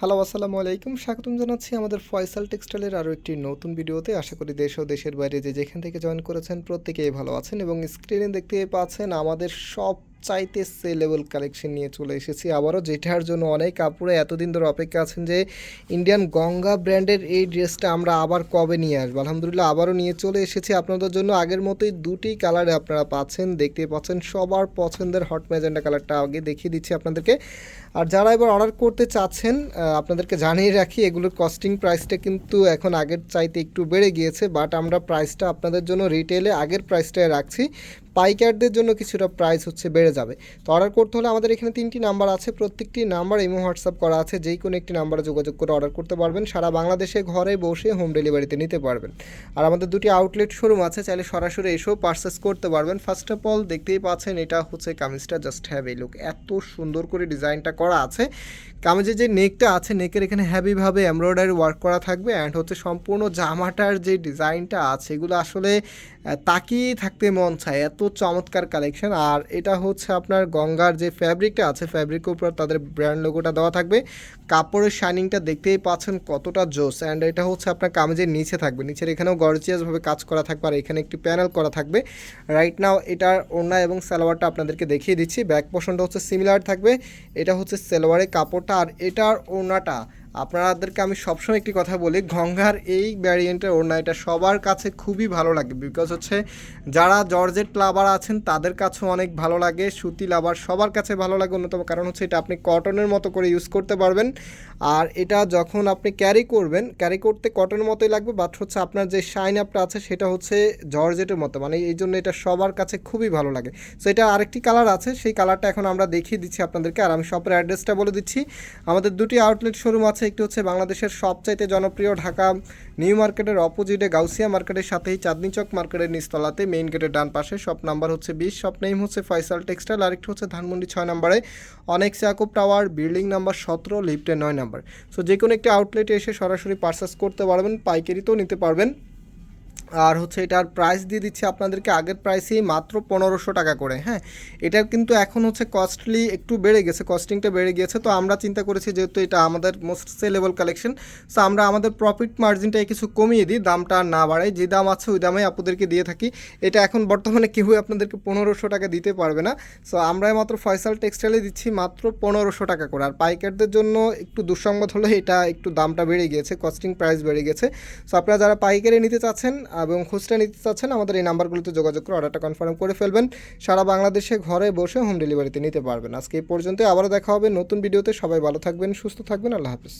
Hello, আসসালামু আলাইকুম। স্বাগতম জানাচ্ছি আমাদের ফয়সাল টেক্সটাইলের আরও একটি নতুন ভিডিওতে। আশা করি দেশ ও দেশের বাইরে যে যেখান থেকে জয়েন করেছেন প্রত্যেকেই ভালো আছেন এবং স্ক্রিনে দেখতে পাচ্ছেন আমাদের সব চাইতে সে লেভেল কালেকশন নিয়ে চলে এসেছি। আবারও যেটার জন্য অনেক কাপড়ে এতদিন ধরে অপেক্ষা আছেন যে ইন্ডিয়ান গঙ্গা ব্র্যান্ডের এই ড্রেসটা আমরা আবার কবে নিয়ে আসব? আলহামদুলিল্লাহ, আবারও নিয়ে চলে এসেছি আপনাদের জন্য। আগের মতোই দুটি কালারে আপনারা পাচ্ছেন, দেখতে পাচ্ছেন সবার পছন্দের হট ম্যাজেন্ডা কালারটা আগে দেখিয়ে দিচ্ছি আপনাদেরকে। আর যারা এবার অর্ডার করতে চাচ্ছেন আপনাদেরকে জানিয়ে রাখি, এগুলোর কস্টিং প্রাইসটা কিন্তু এখন আগের চাইতে একটু বেড়ে গিয়েছে বাট আমরা প্রাইসটা আপনাদের জন্য রিটেলে আগের প্রাইসটায় রাখছি। পাইকারদের জন্য কিছুটা প্রাইস হচ্ছে বেড়ে যাবে। তো অর্ডার করতে হলে আমাদের এখানে তিনটি নাম্বার আছে। প্রত্যেকটি নাম্বার ইমো হোয়াটসঅ্যাপ করা আছে। যেই কোনো একটি নাম্বারে যোগাযোগ করে অর্ডার করতে পারবেন। সারা বাংলাদেশে ঘরে বসে হোম ডেলিভারিতে নিতে পারবেন। আর আমাদের দুটি আউটলেট শোরুম আছে। চাইলে সরাসরি এসেও পারচেস করতে পারবেন। ফার্স্ট অফ অল দেখতেই পাচ্ছেন এটা হচ্ছে কামিজটা। জাস্ট হ্যাভ এই লুক এত সুন্দর করে ডিজাইনটা করা আছে। কামিজের যে নেকটা আছে নেকের এখানে হ্যাভিভাবে এমব্রয়ডারি ওয়ার্ক করা থাকবে। অ্যান্ড হচ্ছে সম্পূর্ণ জামাটার যে ডিজাইনটা আছে, এগুলো আসলে তাকিয়েই থাকতে মন চায়। এত চমৎকার কালেকশন। আর এটা হচ্ছে আপনার গঙ্গার যে ফ্যাব্রিকটা আছে, ফ্যাব্রিকের উপর তাদের ব্র্যান্ড লোগোটা দেওয়া থাকবে। কাপড়ের শাইনিংটা দেখতেই পাচ্ছেন কতটা জোস অ্যান্ড এটা হচ্ছে আপনার কামিজের নিচে থাকবে। নিচের এখানেও গর্জিয়াসভাবে কাজ করা থাকবে আর এখানে একটি প্যানেল করা থাকবে। রাইট নাও এটার ওড়না এবং সালোয়ারটা আপনাদেরকে দেখিয়ে দিচ্ছি। ব্যাক পোর্শনটা হচ্ছে সিমিলার থাকবে। এটা হচ্ছে সালোয়ারের কাপড়টা আর এটার ওড়নাটা আপনাদেরকে আমি সবসময় একটি কথা বলি, গঙ্গার এই ভ্যারিয়েন্টের ওড়না এটা সবার কাছে খুবই ভালো লাগে বিকজ হচ্ছে যারা জর্জেট লাভার আছেন, তাদের কাছেও অনেক ভালো লাগে, সুতি লাভার সবার কাছে ভালো লাগে অন্যতম কারণ হচ্ছে এটা আপনি কটনের মতো করে ইউজ করতে পারবেন। আর এটা যখন আপনি ক্যারি করবেন ক্যারি করতে কটনের মতোই লাগবে বাট হচ্ছে আপনার যে শাইন আপটা আছে, সেটা হচ্ছে জর্জেটের মতো মানে এই জন্য এটা সবার কাছে খুবই ভালো লাগে। সো এটা আরেকটি কালার আছে, সেই কালারটা এখন আমরা দেখিয়ে দিচ্ছি আপনাদেরকে, আর আমি শপের অ্যাড্রেসটা বলে দিচ্ছি। আমাদের দুটি আউটলেট শোরুম আছে একটি হচ্ছে বাংলাদেশের সবচাইতে জনপ্রিয় ঢাকা নিউ মার্কেটের অপোজিটে গাউসিয়া মার্কেটের সাথেই চাঁদনি চক মার্কেটের নিচতলাতে মেইন গেটের ডান পাশে শপ নাম্বার হচ্ছে বিশ। শপ নেম হচ্ছে ফয়সাল টেক্সটাইল, আরেকটি হচ্ছে ধানমন্ডি ছয় নম্বরে অনেক ইয়াকুব টাওয়ার, বিল্ডিং নাম্বার সতেরো লিফটে নয় নাম্বার। সো যে কোনো একটি আউটলেটে এসে সরাসরি পার্সেস করতে পারবেন, পাইকারিতেও নিতে পারবেন। আর হচ্ছে এটার প্রাইস দিয়ে দিচ্ছি আপনাদেরকে আগের প্রাইসেই মাত্র পনেরোশো টাকা করে হ্যাঁ? এটার কিন্তু এখন হচ্ছে কস্টলি একটু বেড়ে গেছে কস্টিংটা বেড়ে গেছে তো আমরা চিন্তা করেছি যেহেতু এটা আমাদের মোস্ট সেলেবল কালেকশন সো আমরা আমাদের প্রফিট মার্জিনটা কিছু কমিয়ে দিই, দামটা না বাড়াই। যে দাম আছে ওই দামেই আপনাদেরকে দিয়ে থাকি। এটা এখন বর্তমানে কেউই আপনাদেরকে পনেরোশো টাকা দিতে পারবে না। সো আমরা মাত্র ফয়সাল টেক্সটাইলে দিচ্ছি মাত্র পনেরোশো টাকা করে। আর পাইকারদের জন্য একটু দুঃসংবাদ হলে এটা একটু দামটা বেড়ে গিয়েছে কস্টিং প্রাইস বেড়ে গেছে। সো আপনারা যারা পাইকারি নিতে চাচ্ছেন এবং খুচরা নিতে চাচ্ছেন, আমাদের এই নাম্বারগুলোতে যোগাযোগ করে অর্ডারটা কনফার্ম করে ফেলবেন। সারা বাংলাদেশে ঘরে বসে হোম ডেলিভারিতে নিতে পারবেন। আজকে এই পর্যন্ত আবারও দেখা হবে নতুন ভিডিওতে সবাই ভালো থাকবেন, সুস্থ থাকবেন, আল্লাহ হাফিজ।